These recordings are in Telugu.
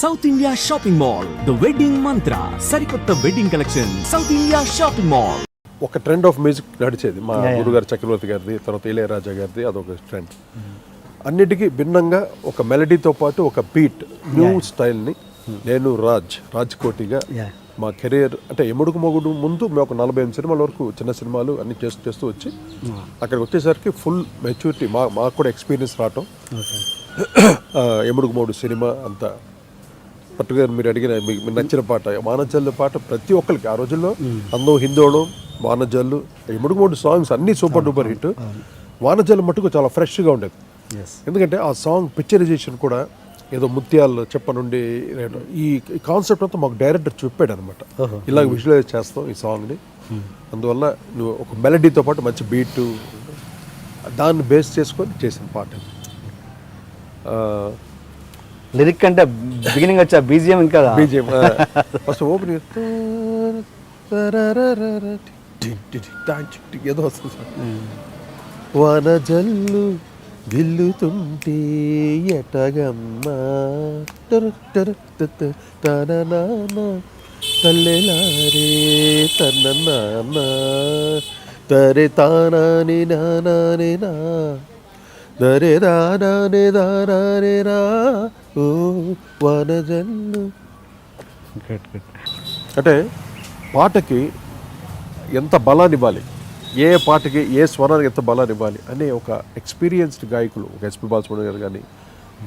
South India shopping mall the wedding Mantra సరికొత్త wedding collection South India shopping mall ఒక ట్రెండ్ ఆఫ్ మ్యూజిక్ నడిచేది. మా గురుగారు చక్రవర్తి గారిది తర్వాత ఇళయరాజా గారిది అదొక ట్రెండ్ అన్నిటికీ భిన్నంగా ఒక మెలడీతో పాటు ఒక బీట్ న్యూ స్టైల్ని నేను రాజ్ రాజ్ కోటిగా. మా కెరీర్ అంటే ఎముడుకు మొగుడు ముందు మేము ఒక నలభై ఎనిమిది సినిమాల వరకు చిన్న సినిమాలు అన్ని చేస్తూ చేస్తూ వచ్చి అక్కడికి వచ్చేసరికి ఫుల్ మెచ్యూరిటీ మా మాకు కూడా ఎక్స్పీరియన్స్ రావటం. ఎముడుకు మూడు సినిమా అంతా. పర్టికులర్ మీరు అడిగిన మీకు నచ్చిన పాట వానజల్లు పాట ప్రతి ఒక్కరికి ఆ రోజుల్లో. అందం హిందోళం వానజల్లు ఎముడుకు మూడు సాంగ్స్ అన్నీ సూపర్ డూపర్ హిట్ వానజల్లు మటుకు చాలా ఫ్రెష్గా ఉండేది. ఎందుకంటే ఆ సాంగ్ పిక్చరైజేషన్ కూడా ఏదో ముత్యాలు చెప్ప నుండి ఈ కాన్సెప్ట్ అంతా మాకు డైరెక్టర్ చెప్పాడు అనమాట ఇలా విజువలైజ్ చేస్తాం ఈ సాంగ్ని అందువల్ల నువ్వు ఒక మెలడీతో పాటు మంచి బీట్ దాన్ని బేస్ చేసుకొని చేసిన పాట లిరిక్ అంటే బిగినింగ్ వచ్చే బీజిఎం ఇంకా బీజిఎం ఫస్ట్ ఓపెనింగ్ ఏదో వస్తుంది. వాన జల్లు గిల్లుతుంటే ఎటగమ్మా? తల్లెలారే తన నాన్న తరే తానాని నానాని నా. దరే దానానే దానానే రా ఓ వాన జల్లు గుడ్ గుడ్ అంటే పాటకి ఎంత బలాన్ని ఇవ్వాలి ఏ పాటకి ఏ స్వరానికి ఎంత బలాన్ని ఇవ్వాలి అనే ఒక ఎక్స్పీరియన్స్డ్ గాయకులు ఒక ఎస్పి బాలసుబ్రహ్మణ్యం గారు కానీ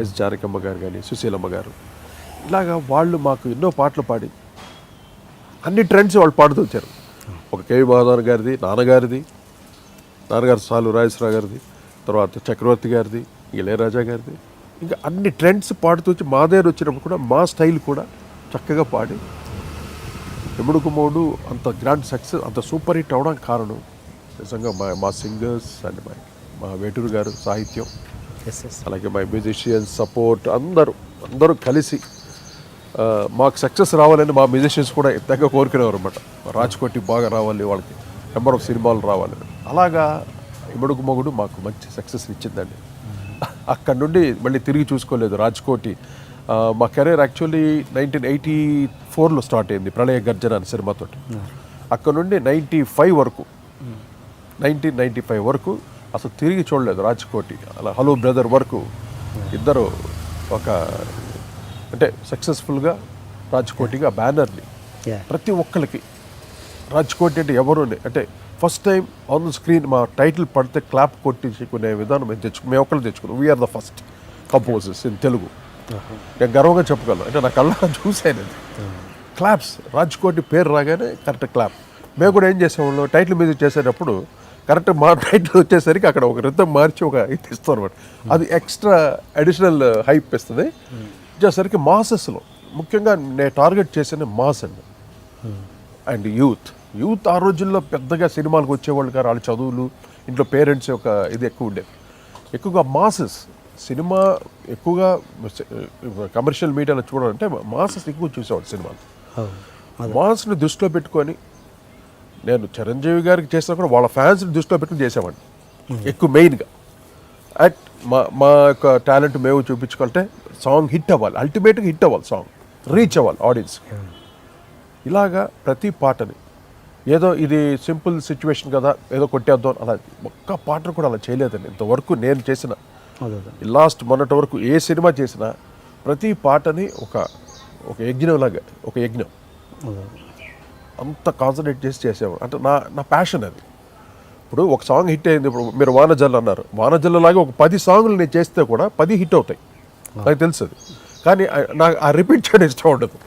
ఎస్ జానకమ్మ గారు కానీ సుశీలమ్మ గారు ఇలాగా వాళ్ళు మాకు ఎన్నో పాటలు పాడి అన్ని ట్రెండ్స్ వాళ్ళు పాడుతూ వచ్చారు. ఒక కేవి మహాదాన్ గారిది నాన్నగారిది నాన్నగారు సాలు రాజేశ్వరరావు గారిది తర్వాత చక్రవర్తి గారిది ఇళయరాజా గారిది ఇంకా అన్ని ట్రెండ్స్ పాడుతూ వచ్చి మా దగ్గర వచ్చినప్పుడు కూడా మా స్టైల్ కూడా చక్కగా పాడి. ఎముడుకు మోడు అంత గ్రాండ్ సక్సెస్ అంత సూపర్ హిట్ అవడానికి కారణం నిజంగా మా మా సింగర్స్ అండ్ మా మా వేటూరు గారు సాహిత్యం. అలాగే మా మ్యూజిషియన్స్ సపోర్ట్ అందరూ అందరూ కలిసి మాకు సక్సెస్ రావాలని మా మ్యూజిషియన్స్ కూడా ఎంతగా కోరుకునేవారు అనమాట రాజ్కోటి బాగా రావాలి వాళ్ళకి నెంబర్ ఆఫ్ సినిమాలు రావాలని. అలాగా ఇమ్మడుగు మొగుడు మాకు మంచి సక్సెస్ ఇచ్చిందండి. అక్కడ నుండి మళ్ళీ తిరిగి చూసుకోలేదు రాజ్కోటి. మా కెరీర్ యాక్చువల్లీ నైన్టీన్ ఎయిటీ ఫోర్లో స్టార్ట్ అయింది ప్రళయ గర్జన అనే సినిమాతో అక్కడ నుండి నైంటీ ఫైవ్ వరకు నైన్టీన్ నైంటీ ఫైవ్ వరకు అసలు తిరిగి చూడలేదు రాజ్కోటి. అలా హలో బ్రదర్ వరకు ఇద్దరు ఒక అంటే సక్సెస్ఫుల్గా రాజ్కోటిగా బ్యానర్ని ప్రతి ఒక్కరికి. రాజ్కోటి అంటే ఎవరు అంటే first time on the screen మా టైటిల్ పడితే క్లాప్ కొట్టించుకునే విధానం మేము తెచ్చుకు మేము ఒక్కరు తెచ్చుకున్నాం. We're the first composers in Telugu. నేను గర్వంగా చెప్పగలను. అంటే నా కళ్ళ చూసాను అది. క్లాప్స్ రాజ్కోటి పేరు రాగానే కరెక్ట్ క్లాప్ మేము కూడా ఏం చేసేవాళ్ళం? టైటిల్ మ్యూజిక్ చేసేటప్పుడు కరెక్ట్ మా టైటిల్ వచ్చేసరికి అక్కడ ఒక రితం మార్చి ఒక ఇది ఇస్తాం అనమాట అది ఎక్స్ట్రా అడిషనల్ హైప్ ఇస్తుంది. వచ్చేసరికి మాసెస్లో ముఖ్యంగా నేను టార్గెట్ చేసిన మాస్ అండి. అండ్ యూత్ యూత్ ఆ రోజుల్లో పెద్దగా సినిమాలకు వచ్చేవాళ్ళు కాదు. వాళ్ళ చదువులు ఇంట్లో పేరెంట్స్ యొక్క ఇది ఎక్కువ ఉండేది. ఎక్కువగా మాసెస్ సినిమా ఎక్కువగా కమర్షియల్ మీడియాలో చూడాలంటే మాసెస్ ఎక్కువ చూసేవాడు సినిమాలు. మాస్ని దృష్టిలో పెట్టుకొని నేను చిరంజీవి గారికి చేసినా కూడా వాళ్ళ ఫ్యాన్స్ని దృష్టిలో పెట్టుకుని చేసేవాడిని. ఎక్కువ మెయిన్గా. అట్ మా మా యొక్క టాలెంట్ మేము చూపించుకుంటే సాంగ్ హిట్ అవ్వాలి. అల్టిమేట్గా హిట్ అవ్వాలి సాంగ్. రీచ్ అవ్వాలి ఆడియన్స్ ఇలాగా ప్రతి పాటని ఏదో ఇది సింపుల్ సిచ్యువేషన్ కదా ఏదో కొట్టేద్దాం అలా ఒక్క పాటను కూడా అలా చేయలేదండి. ఇంతవరకు నేను చేసిన లాస్ట్ మొన్నటి వరకు ఏ సినిమా చేసినా ప్రతి పాటని ఒక ఒక యజ్ఞంలాగా ఒక యజ్ఞం. అంత కాన్సన్ట్రేట్ చేసి చేసేవాడు. అంటే నా నా ప్యాషన్ అది. ఇప్పుడు ఒక సాంగ్ హిట్ అయింది ఇప్పుడు మీరు వానజల్లు అన్నారు. వానజల్లు లాగా ఒక పది సాంగ్లు నేను చేస్తే కూడా పది హిట్ అవుతాయి. నాకు తెలుసు అది కానీ నాకు ఆ రిపీట్ చేయడం ఇష్టం ఉండదు.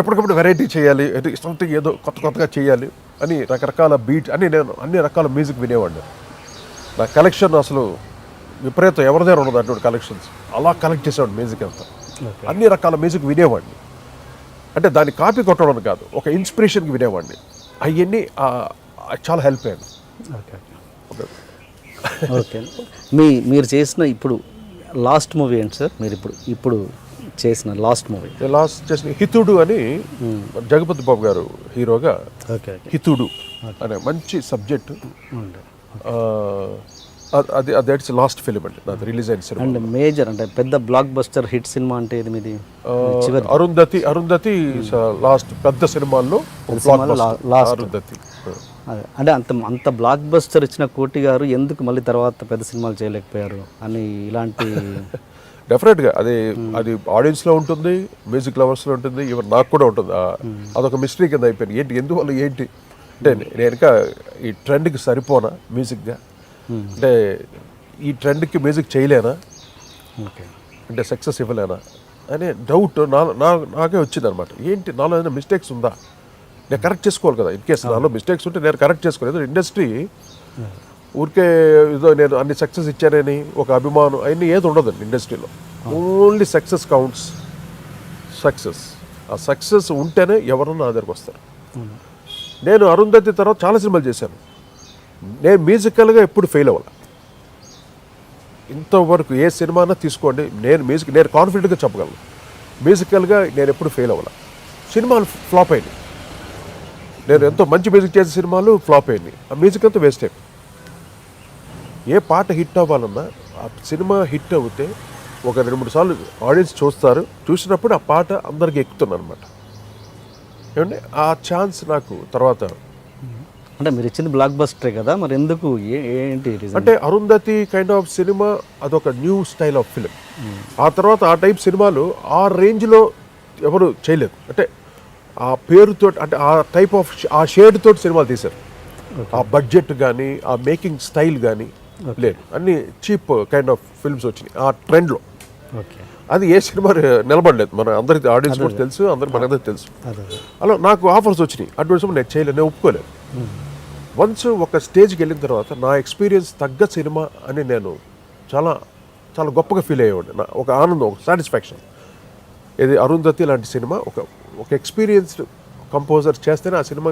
ఎప్పటికప్పుడు వెరైటీ చేయాలి సంథింగ్ ఏదో కొత్త కొత్తగా చేయాలి. అని రకరకాల బీట్ అని నేను అన్ని రకాల మ్యూజిక్ వినేవాడిని. నా కలెక్షన్ అసలు విపరీతం. ఎవరి దగ్గర ఉండదు అటువంటి కలెక్షన్స్ అలా కలెక్ట్ చేసేవాడు మ్యూజిక్ అంతా. అన్ని రకాల మ్యూజిక్ వినేవాడిని. అంటే దాన్ని కాపీ కొట్టడం కాదు ఒక ఇన్స్పిరేషన్కి వినేవాడిని. అవన్నీ చాలా హెల్ప్ అయ్యాను ఓకే. ఓకే. ఓకే. మీ మీరు చేసిన ఇప్పుడు లాస్ట్ మూవీ ఏంటి సార్? మీరు ఇప్పుడు ఇప్పుడు చేసిన లాస్ట్ మూవీ. లాస్ట్ చేసిన హితుడు అని జగపతి బాబు గారు హీరోగా హితుడు అనే మంచి సబ్జెక్టు. అది- అది దట్స్ లాస్ట్ ఫిలిం అండి. నాది రిలీజ్ అయిన సినిమా. అండ్ మేజర్ అంటే పెద్ద బ్లాక్ బస్టర్ హిట్ సినిమా అంటే ఇది మీది? అరుంధతి అరుంధతి లాస్ట్ పెద్ద సినిమాల్లో last. అరుంధతి. అంటే అంత అంత బ్లాక్ బస్టర్ ఇచ్చిన కోటి గారు ఎందుకు మళ్ళీ తర్వాత పెద్ద సినిమాలు చేయలేకపోయారు అని ఇలాంటి డెఫినెట్గా అది అది ఆడియన్స్లో ఉంటుంది మ్యూజిక్ లవర్స్లో ఉంటుంది ఈవెన్ నాకు కూడా ఉంటుంది. అదొక మిస్టరీ కింద అయిపోయింది. ఏంటి ఎందువల్ల ఏంటి? అంటే నేను ఇంకా ఈ ట్రెండ్కి సరిపోనా మ్యూజిక్గా అంటే ఈ ట్రెండ్కి మ్యూజిక్ చేయలేనా? ఓకే. అంటే సక్సెస్ ఇవ్వలేనా? అనే డౌట్ నా నా నాకే వచ్చింది అనమాట ఏంటి నాలో ఏదైనా మిస్టేక్స్ ఉందా? నేను కరెక్ట్ చేసుకోవాలి కదా ఇన్ కేస్ నాలో మిస్టేక్స్ ఉంటే నేను కరెక్ట్ చేసుకోలేదు ఇండస్ట్రీ ఊరికే ఏదో నేను అన్ని సక్సెస్ ఇచ్చానని ఒక అభిమానం అవన్నీ ఏది ఉండదండి ఇండస్ట్రీలో. ఓన్లీ సక్సెస్ కౌంట్స్ సక్సెస్ ఆ సక్సెస్ ఉంటేనే ఎవరన్నా నా దగ్గరకు వస్తారు. నేను అరుంధతి తర్వాత చాలా సినిమాలు చేశాను. నేను మ్యూజికల్గా ఎప్పుడు ఫెయిల్ అవ్వాలి. ఇంతవరకు ఏ సినిమానా తీసుకోండి. నేను మ్యూజిక్ నేను కాన్ఫిడెంట్గా చెప్పగలను. మ్యూజికల్గా నేను ఎప్పుడు ఫెయిల్ అవ్వాలి. సినిమాలు ఫ్లాప్ అయినాయి. నేను ఎంతో మంచి మ్యూజిక్ చేసే సినిమాలు ఫ్లాప్ అయినాయి. ఆ మ్యూజిక్ అంతా వేస్ట్ అయిపోయింది. ఏ పాట హిట్ అవ్వాలన్నా ఆ సినిమా హిట్ అవుతే ఒక రెండు మూడు సార్లు ఆడియన్స్ చూస్తారు. చూసినప్పుడు ఆ పాట అందరికి ఎక్కుతుంది అనమాట ఏమండి? ఆ ఛాన్స్ నాకు తర్వాత అంటే మీరు ఇచ్చింది బ్లాక్ బస్టరే కదా మరి ఎందుకు? ఏంటి అంటే అరుంధతి కైండ్ ఆఫ్ సినిమా అదొక న్యూ స్టైల్ ఆఫ్ ఫిలిం ఆ తర్వాత ఆ టైప్ సినిమాలు ఆ రేంజ్లో ఎవరు చేయలేదు. అంటే ఆ పేరుతో అంటే ఆ టైప్ ఆఫ్ ఆ షేడ్ తోటి సినిమాలు తీశారు. ఆ బడ్జెట్ కానీ ఆ మేకింగ్ స్టైల్ కానీ లేదు. అన్ని చీప్ కైండ్ ఆఫ్ ఫిల్మ్స్ వచ్చినాయి. ఆ ట్రెండ్లో. ఓకే. అది ఏ సినిమా నిలబడలేదు. మన అందరికి ఆడియన్స్ కూడా తెలుసు అందరికి మనందరికి తెలుసు. అలా నాకు ఆఫర్స్ వచ్చినాయి. సమయం నేను చేయలేదు నేను ఒప్పుకోలేదు. వన్స్ ఒక స్టేజ్కి వెళ్ళిన తర్వాత నా ఎక్స్పీరియన్స్ తగ్గ సినిమా అని నేను చాలా చాలా గొప్పగా ఫీల్ అయ్యేవాడిని. నా ఒక ఆనందం ఒక సాటిస్ఫాక్షన్ ఇది అరుంధతి లాంటి సినిమా ఒక ఒక ఎక్స్పీరియన్స్డ్ కంపోజర్ చేస్తేనే ఆ సినిమా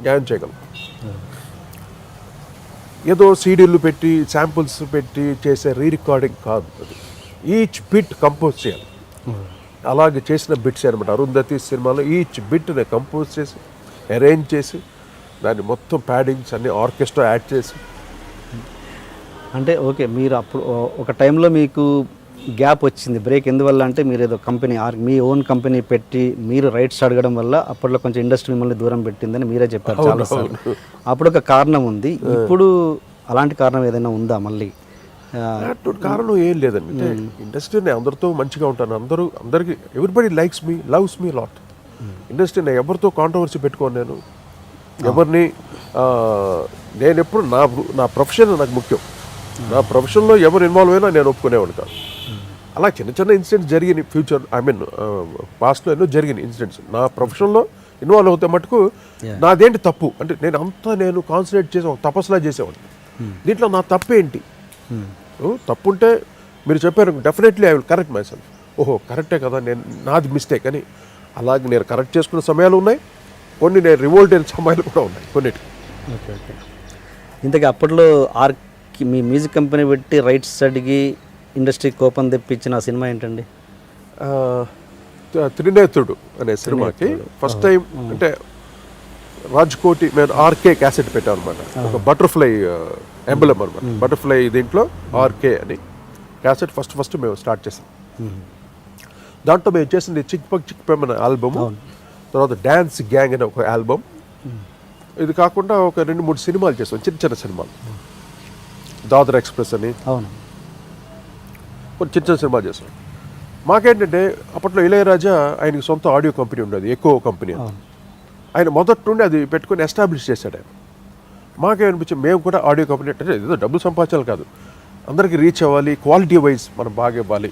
న్యాయం చేయగలం ఏదో సీడీలు పెట్టి శాంపుల్స్ పెట్టి చేసే రీ రికార్డింగ్ కాదు అది. ఈచ్ బిట్ కంపోజ్ చేయాలి. అలాగే చేసిన బిట్స్ అనమాట. అరుంధతి సినిమాలో ఈచ్ బిట్ని కంపోజ్ చేసి అరేంజ్ చేసి దాన్ని మొత్తం ప్యాడింగ్స్ అన్ని ఆర్కెస్ట్రా యాడ్ చేసి. అంటే ఓకే మీరు అప్పుడు ఒక టైంలో మీకు గ్యాప్ వచ్చింది. బ్రేక్ ఎందువల్ల అంటే మీరు ఏదో కంపెనీ ఆర్ మీ ఓన్ కంపెనీ పెట్టి మీరు రైట్స్ అడగడం వల్ల అప్పట్లో కొంచెం ఇండస్ట్రీ మిమ్మల్ని దూరం పెట్టిందని మీరే చెప్పారు చాలా అప్పుడు ఒక కారణం ఉంది. ఇప్పుడు అలాంటి కారణం ఏదైనా ఉందా మళ్ళీ? కారణం ఏం లేదండి. అంటే ఇండస్ట్రీ నేను అందరితో మంచిగా ఉంటాను. అందరూ అందరికి everybody likes me loves me lot industry నేను ఎవరితో కాంట్రవర్సీ పెట్టుకోను నేను. ఎవరిని నేను ఎప్పుడు నా నా ప్రొఫెషన్ నాకు ముఖ్యం. నా ప్రొఫెషన్లో ఎవరు ఇన్వాల్వ్ అయినా నేను ఒప్పుకునేవాడు కాదు. అలా చిన్న చిన్న ఇన్సిడెంట్స్ జరిగినాయి. ఫ్యూచర్ ఐ మీన్ పాస్ట్లో ఎన్నో జరిగినాయి ఇన్సిడెంట్స్. నా ప్రొఫెషన్లో ఇన్వాల్వ్ అవుతే మటుకు నాదేంటి తప్పు? అంటే నేను అంతా నేను కాన్సన్ట్రేట్ చేసి ఒక తపస్సులా చేసేవాడిని. దీంట్లో నా తప్పు ఏంటి ఓ, తప్పు ఉంటే మీరు చెప్పారు definitely I will correct myself ఓహో కరెక్టే కదా నేను నాది మిస్టేక్ అని. అలాగే నేను కరెక్ట్ చేసుకున్న సమయాలు ఉన్నాయి. కొన్ని నేను రివోల్ట్ అయిన సమయాలు కూడా ఉన్నాయి కొన్నిటి. ఓకే ఓకే ఇంతకీ అప్పట్లో ఆర్ మీ మ్యూజిక్ కంపెనీ పెట్టి రైట్స్ అడిగి ఇండస్ట్రీ కోపం తెప్పించిన సినిమా ఏంటండి? త్రినేత్రుడు అనే సినిమాకి ఫస్ట్ టైం అంటే రాజ్కోటి మేము ఆర్కే క్యాసెట్ పెట్టాం అనమాట ఒక బటర్ఫ్లై ఎంబలం అనమాట బటర్ఫ్లై దీంట్లో ఆర్కే అని. క్యాసెట్ ఫస్ట్ ఫస్ట్ మేము స్టార్ట్ చేసాం. దాంట్లో మేము చేసింది చిక్ పక్ చిక్ పెమ్ అనే ఆల్బమ్ తర్వాత డ్యాన్స్ గ్యాంగ్ అనే ఒక ఆల్బమ్ ఇది కాకుండా ఒక రెండు మూడు సినిమాలు చేసాం చిన్న చిన్న సినిమాలు. దాదర్ ఎక్స్ప్రెస్ అని అవును. కొన్ని చిన్న చిన్న సినిమాలు చేసాం మాకేంటంటే అప్పట్లో ఇళయరాజా ఆయనకి సొంత ఆడియో కంపెనీ ఉండేది ఎక్కువ కంపెనీ. ఆయన మొదటి నుండి అది పెట్టుకొని ఎస్టాబ్లిష్ చేశాడు ఆయన. మాకేమనిపించింది మేము కూడా ఆడియో కంపెనీ అంటే ఏదో డబ్బులు సంపాదించాలి కాదు. అందరికీ రీచ్ అవ్వాలి క్వాలిటీ వైజ్ మనం బాగా ఇవ్వాలి.